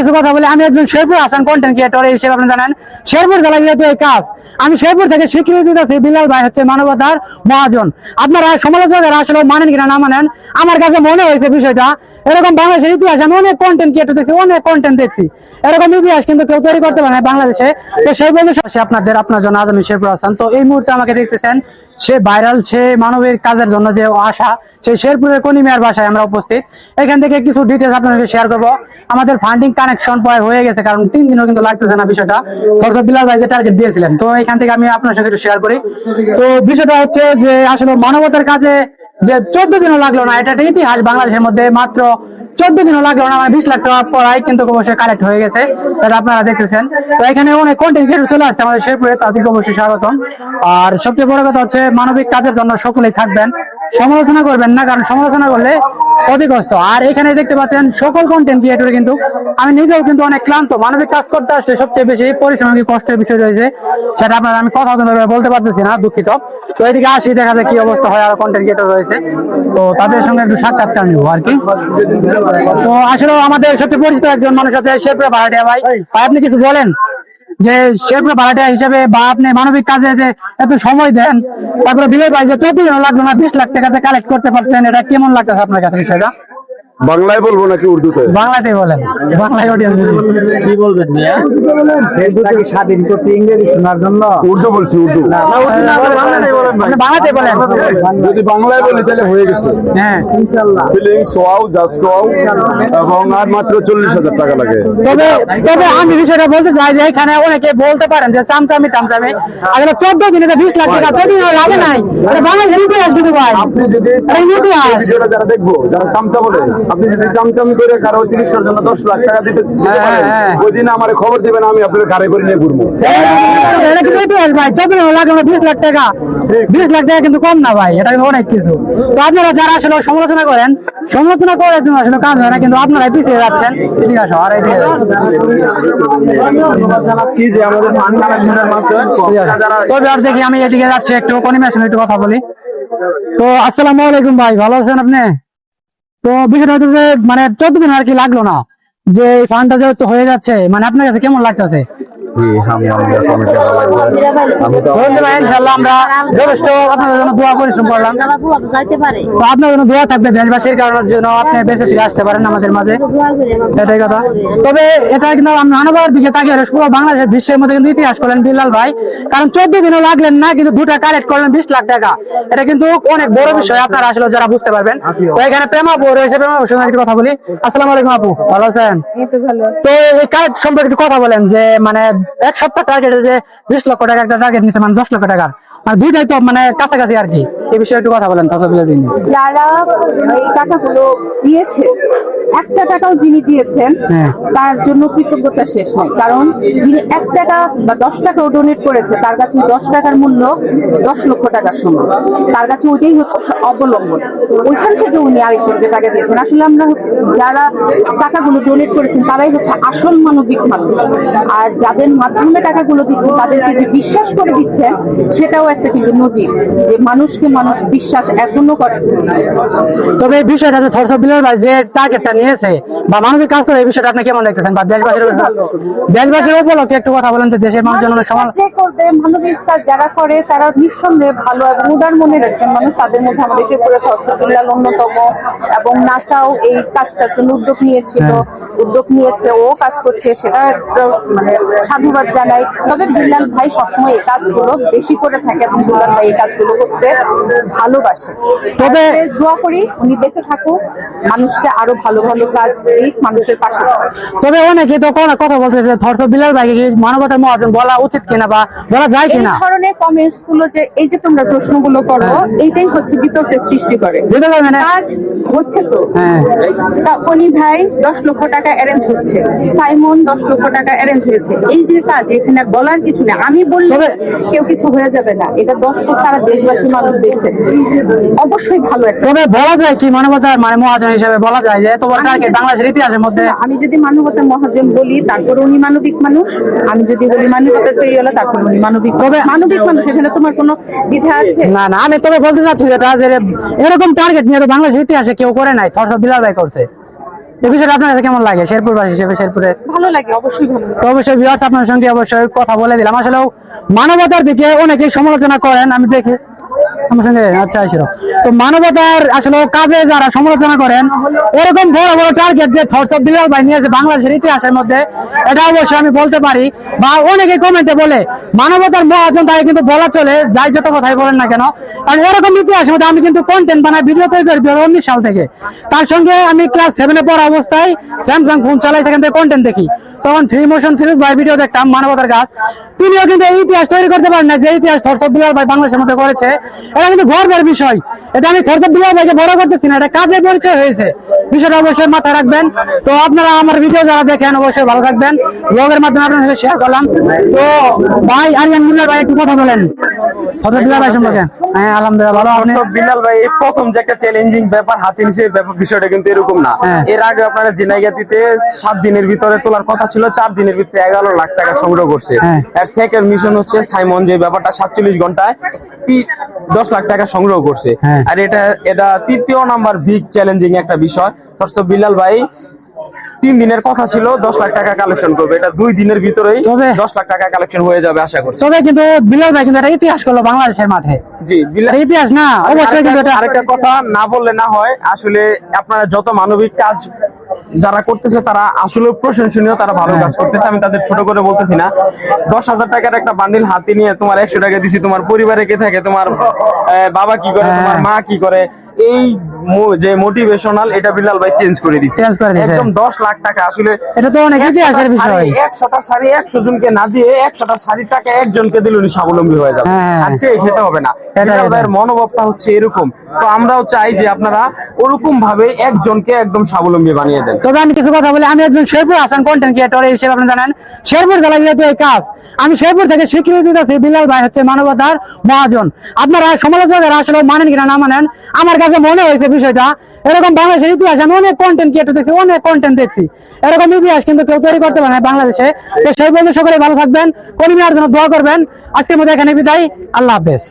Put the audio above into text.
কিছু কথা বলে, আমি একজন শেরপুর হাসান কন্টেন্ট ক্রিয়েটর হিসেবে আপনি জানেন। শেরপুর জেলা যেহেতু এই কাজ, আমি শেরপুর থেকে স্বীকৃতি দিতেছি বিলাল ভাই হচ্ছে মানবতার মহাজন। আপনারা সমালোচকেরা আসলে মানেন কিনা না মানেন, আমার কাছে মনে হয়েছে বিষয়টা, এরকম বাংলাদেশের ইতিহাস আমি অনেক কন্টেন্ট ক্রিয়েটর দেখছি, অনেক কন্টেন্ট দেখছি। এরকম ইতিহাস কিন্তু কেউ তৈরি করতে পারে না বাংলাদেশে। তো সেই বন্ধু আপনাদের, আপনার জন্য আজ আমি শেরপুর হাসান তো এই মুহূর্তে আমাকে দেখতেছেন সে ভাইরাল সে মানবিক কাজের জন্য যে আশা সেই শেরপুরের কনিমিয়ার বাসায় আমরা উপস্থিত। এখান থেকে কিছু ডিটেলস আপনাদের শেয়ার করব। আমাদের ফান্ডিং কানেকশন প্রায় হয়ে গেছে, কারণ তিন দিনও কিন্তু লাগতেছে না বিষয়টা। খরচ বিলাল ভাই যে টার্গেট দিয়েছিলেন, তো এখান থেকে আমি আপনার সাথে একটু শেয়ার করি। তো বিষয়টা হচ্ছে যে, আসলে মানবতার কাজে যে চোদ্দ দিনও লাগল না, এটা একটা ইতিহাস বাংলাদেশের মধ্যে, মাত্র চোদ্দ দিনও লাগল না, আমার বিশ লাখ টাকা পড়ায় কিন্তু অবশ্যই কালেক্ট হয়ে গেছে। তাহলে আপনারা দেখতেছেন। তো এখানে অনেক কন্টেন্ট ক্রিয়েটর চলে আসছে আমাদের শেরপুরে, তাদেরকে অবশ্যই স্বাগতম। আর সবচেয়ে বড় কথা হচ্ছে, মানবিক কাজের জন্য সকলেই থাকবেন। সমালোচনা করবেন না, কারণ সমালোচনা করলে ক্ষতিগ্রস্ত। আর এখানে দেখতে পাচ্ছেন সকল কন্টেন্ট ক্রিয়েটর কিন্তু, আমি নিজেও কিন্তু অনেক ক্লান্ত। মানবিক কাজ করতে আসলে সবচেয়ে বেশি পরিশ্রমিক কষ্টের বিষয় রয়েছে। সেটা আপনার আমি কথা বলতে পারতেছি না, দুঃখিত। তো এদিকে আসি, দেখা যায় কি অবস্থা হয়, আর কন্টেন্ট ক্রিয়েটর রয়েছে। তো তাদের সঙ্গে একটু সাক্ষাৎকার নিবো আর কি। তো আসলে আমাদের সত্যি পরিচিত একজন মানুষ আছে শেরপুরা ভাড়াটিয়া ভাই। ভাই, আপনি কিছু বলেন? যে সেগুলো ভাড়াটিয়া হিসেবে বা আপনি মানবিক কাজে যে এত সময় দেন, তারপরে বিলে পাই যে চৌত্রিশ লাগল না, বিশ লাখ টাকাতে কালেক্ট করতে পারতেন, এটা কেমন লাগতেছে আপনার কাছে বিষয়টা? বাংলায় বলব নাকি উর্দুতে? বাংলাতেই বলেন। বাংলায় অডিয়েন্স কি বলবেন মিয়া? দেশটাকে স্বাধীন করছে ইংরেজি শোনার জন্য? উর্দু বলছি উর্দু। আপনি বাংলাতেই বলেন। যদি বাংলায় বলি তাহলে হয়ে গেছে। হ্যাঁ। ইনশাল্লাহ। ফিলিংস ওয়াও জাস্ট ওয়াও এবং আর মাত্র চল্লিশ হাজার টাকা লাগে। তবে তবে আমি বিষয়টা বলতে চাই যে এখানে অনেকে বলতে পারেন যে চামচামি টামচামি। আসলে চোদ্দ দিনে বিশ লাখ টাকা চোদ্দ লাগে নাই এটা বাংলাদেশের ইতিহাস কিন্তু ভাই। আপনি যদি ইতিহাস। ভিডিওটা যারা দেখব যারা চামচা বলে আপনি যদি চামচামি করে কারও চিকিৎসার জন্য দশ লাখ টাকা দিতে পারেন হ্যাঁ। ওই দিন আমার খবর দিবেন আমি আপনাদের গাড়ি করে নিয়ে ঘুরবো। বিশ লাখ টাকা। বিশ লাখ টাকা কিন্তু কম না ভাই এটা কিন্তু অনেক কিছু। তো আপনারা যারা আসলে সমালোচনা করেন সমালোচনা আসলে কাজ হয় না কিন্তু আপনারা পিছিয়ে যাচ্ছেন। আর তবে আর দেখি আমি এদিকে যাচ্ছি একটু কনিমেশন একটু কথা বলি। তো আসসালামু আলাইকুম ভাই ভালো আছেন আপনি? তো বিষয়টা মানে চোদ্দ দিন আর কি লাগল না। যে ফান্ডটা যেহেতু হয়ে যাচ্ছে মানে আপনার কাছে কেমন লাগতেছে? জি আমি আমাদের অনেক ভালো লাগবে। আমি তো বলতে পারেন আমরা যথেষ্ট আপনাদের জন্য দোয়া পরিশ্রম করলাম তো আপনার জন্য দোয়া থাকবে দেশবাসীর কারণের জন্য আপনি বেঁচে ফিরে আসতে পারেন আমাদের মাঝে। এটাই কথা। তবে এটা কিন্তু দিকে তাকিয়ে পুরো বাংলাদেশের বিশ্বের মধ্যে কিন্তু ইতিহাস করলেন বিল্লাল ভাই। কারণ চোদ্দ দিনও লাগলেন না কিন্তু দুটা কালেক্ট করলেন বিশ লাখ টাকা। এটা কিন্তু অনেক বড় বিষয় আপনারা আসলে যারা বুঝতে পারবেন। তো এখানে প্রেমা বউ রয়েছে প্রেমা বউর সঙ্গে কথা বলি। আসসালামু আলাইকুম আপু ভালো আছেন? তো এই কালেক্ট সম্পর্কে কথা বলেন যে মানে এক সপ্তাহ টার্গেটে যে বিশ লক্ষ টাকা একটা টার্গেট নিছে মানে দশ লক্ষ টাকা। মানে দুইটাই তো মানে কাছাকাছি আর কি। এই বিষয়ে একটু কথা বলেন তথ্য নিয়ে যারা এই টাকাগুলো দিয়েছে একটা টাকাও যিনি দিয়েছেন হ্যাঁ। তার জন্য কৃতজ্ঞতা শেষ নাই। কারণ যিনি এক টাকা বা দশ টাকাও ডোনেট করেছে তার কাছে দশ টাকার মূল্য দশ লক্ষ টাকার সমান। তার কাছে ওইটাই হচ্ছে অবলম্বন। ওইখান থেকে উনি আরেকজনকে টাকা দিয়েছেন। আসলে আমরা যারা টাকাগুলো ডোনেট করেছেন তারাই হচ্ছে আসল মানবিক মানুষ। আর যাদের মাধ্যমে টাকাগুলো দিচ্ছেন তাদেরকে যে বিশ্বাস করে দিচ্ছেন সেটাও একটা কিন্তু নজির। যে মানুষকে মানুষ বিশ্বাস এখনও করে তবে এই বিষয়টা যে থরস বিলের যে টার্গেটটা নিয়েছে বা মানবিক কাজ করে এই বিষয়টা আপনি কেমন দেখতেছেন? বা দেশবাসীর দেশবাসীর উপলক্ষে একটু কথা বলেন যে দেশের মানুষজন সমান যে করবে মানবিক কাজ যারা করে তারা নিঃসন্দেহে ভালো এবং উদার মনের একজন মানুষ। তাদের মধ্যে আমাদের দেশের পুরো হসপিটাল অন্যতম এবং নাসাও এই কাজটার জন্য উদ্যোগ নিয়েছিল। উদ্যোগ নিয়েছে ও কাজ করছে সেটা একটা মানে সাধুবাদ জানাই। তবে বিল্লাল ভাই সবসময় এই কাজগুলো বেশি করে থাকে এবং বিল্লাল ভাই এই কাজগুলো করতে ভালোবাসে। তবে দোয়া করি উনি বেঁচে থাকুক মানুষকে আরও ভালো ভালো কাজ দিক মানুষের পাশে তবে অনেকে তো কোনো কথা বলছে যে থরস বিলার ভাইকে কি মানবতার মহাজন বলা উচিত কিনা বা বলা যায় এই কিনা ধরনের কমেন্টসগুলো যে এই যে তোমরা প্রশ্নগুলো করো এইটাই হচ্ছে বিতর্কের সৃষ্টি করে। বুঝতে পারবেন না? কাজ হচ্ছে তো। হ্যাঁ। তা অনি ভাই দশ লক্ষ টাকা অ্যারেঞ্জ হচ্ছে। সাইমন দশ লক্ষ টাকা অ্যারেঞ্জ হয়েছে। এই যে কাজ এখানে বলার কিছু নেই। আমি বললে কেউ কিছু হয়ে যাবে না। এটা দর্শক তারা দেশবাসী মানুষ দেখছে অবশ্যই ভালো একটা তবে বলা যায় কি মানবতার মানে মহাজন হিসেবে বলা যায় যে এত বড় আমি টার্গেট বাংলাদেশের ইতিহাসের মধ্যে আমি যদি মানবতার মহাজন বলি তারপর উনি মানবিক মানুষ। আমি যদি বলি মানবতার ফেরিওয়ালা তারপর উনি মানবিক। তবে- মানবিক মানুষ এখানে তোমার কোনো দ্বিধা আছে? না না আমি তবে বলতে চাচ্ছি যেটা যে এরকম টার্গেট নিয়ে বাংলাদেশের ইতিহাসে কেউ করে নাই থরস বিলার ভাই করছে। এই বিষয়টা আপনার কাছে কেমন লাগে? শেরপুর বাসী হিসেবে শেরপুরে ভালো লাগে অবশ্যই ভালো তো অবশ্যই বিহার আপনার সঙ্গে অবশ্যই কথা বলে দিলাম। আসলে মানবতার দিকে অনেকেই সমালোচনা করেন আমি দেখি আমার সঙ্গে আচ্ছা তো মানবতার আসলে কাজে যারা সমালোচনা করেন বড় বড় টার্গেট যে অফ বিলাল ভাই বাংলাদেশের ইতিহাসের মধ্যে, এটা অবশ্যই আমি বলতে পারি, বা অনেকে কমেন্টে বলে, মানবতার মহাজন তাই কিন্তু বলা চলে, যাই যত কথাই বলেন না কেন। কারণ এরকম ইতিহাসের মধ্যে আমি কিন্তু কন্টেন্ট বানাই ভিডিও তৈরি করি দু সাল থেকে। তার সঙ্গে আমি ক্লাস সেভেনে পড়া অবস্থায় স্যামসাং ফোন চালাই, সেখান থেকে কন্টেন্ট দেখি। তখন ফ্রি মোশন ফিরোজ ভাই ভিডিও দেখতাম, মানবতার কাজ। তিনিও কিন্তু এই ইতিহাস তৈরি করতে পারেন না যে ইতিহাস থরসব বিলাল ভাই বাংলাদেশের মধ্যে করেছে। এটা কিন্তু গর্বের বিষয়। এটা আমি থরসব বিলাল ভাইকে বড় করতেছি না, এটা কাজে পরিচয় হয়েছে। বিষয়টা অবশ্যই মাথায় রাখবেন। তো আপনারা আমার ভিডিও যারা দেখেন, অবশ্যই ভালো থাকবেন। ব্লগের মাধ্যমে আপনার সাথে শেয়ার করলাম। তো ভাই, আরিয়ান মুল্লার ভাই, একটু কথা বলেন। হ্যাঁ আলহামদুলিল্লাহ ভালো আপনি? বিলাল ভাই এই প্রথম যে একটা চ্যালেঞ্জিং ব্যাপার হাতে নিছে ব্যাপার বিষয়টা কিন্তু এরকম না। হ্যাঁ। এর আগে আপনারা জেনাইগাতিতে সাত দিনের ভিতরে তোলার কথা ছিল চার দিনের ভিতরে এগারো লাখ টাকা সংগ্রহ করছে। হ্যাঁ। আর সেকেন্ড মিশন হচ্ছে সাইমন যে ব্যাপারটা সাতচল্লিশ ঘন্টায় তি- দশ লাখ টাকা সংগ্রহ করছে। হ্যাঁ। আর এটা এটা তৃতীয় নাম্বার বিগ চ্যালেঞ্জিং একটা বিষয়। বিলাল ভাই তিন দিনের কথা ছিল দশ লাখ টাকা কালেকশন করবে। এটা দুই দিনের ভিতরেই দশ লাখ টাকা কালেকশন হয়ে যাবে আশা করছি। তবে কিন্তু বিলাল ভাই কিন্তু একটা ইতিহাস করল বাংলাদেশের মাঠে। জি বিলাল ইতিহাস না? অবশ্যই কিন্তু এটা আরেকটা কথা না বললে না হয় আসলে আপনারা যত মানবিক কাজ যারা করতেছে তারা আসলে প্রশংসনীয় তারা ভালো কাজ করতেছে। আমি তাদের ছোট করে বলতেছি না। দশ হাজার টাকার একটা বান্ডিল হাতে নিয়ে তোমার একশো টাকা দিছি তোমার পরিবারে কে থাকে তোমার বাবা কি করে হ্যাঁ। তোমার মা কি করে এই যে মোটিভেশনাল এটা বিলাল ভাই চেঞ্জ করে Change করে। একদম দশ লাখ টাকা আসলে এটা তো অনেক বিষয়। শাড়ি একশো জনকে না দিয়ে শাড়ির টাকা একজনকে দিলে উনি স্বাবলম্বী হয়ে যাবে। খেতে হবে না। বিলাল ভাইয়ের মনোভাবটা হচ্ছে এরকম। তো আমরাও চাই যে আপনারা ওরকম ভাবে একজনকে একদম স্বাবলম্বী বানিয়ে দেন। তবে আমি কিছু কথা বলি আমি একজন শেরপুর আসান কন্টেন্ট ক্রিয়েটর হিসেবে আপনি জানেন শেরপুর জেলা যেহেতু এই কাজ আমি শেরপুর থেকে স্বীকৃতি দিতেছি বিলাল ভাই হচ্ছে মানবতার মহাজন। আপনারা সমালোচকেরা আসলে মানেন কিনা না মানেন, আমার কাছে মনে হয়েছে বিষয়টা, এরকম বাংলাদেশের ইতিহাস আমি অনেক কন্টেন্ট ক্রিয়েটর দেখছি, অনেক কন্টেন্ট দেখছি। এরকম ইতিহাস কিন্তু কেউ তৈরি করতে পারে না বাংলাদেশে। তো সেই বন্ধু সকলে ভালো থাকবেন কলিমিয়ার জন্য দোয়া করবেন। আজকের মধ্যে এখানে বিদায়, আল্লাহ হাফেজ।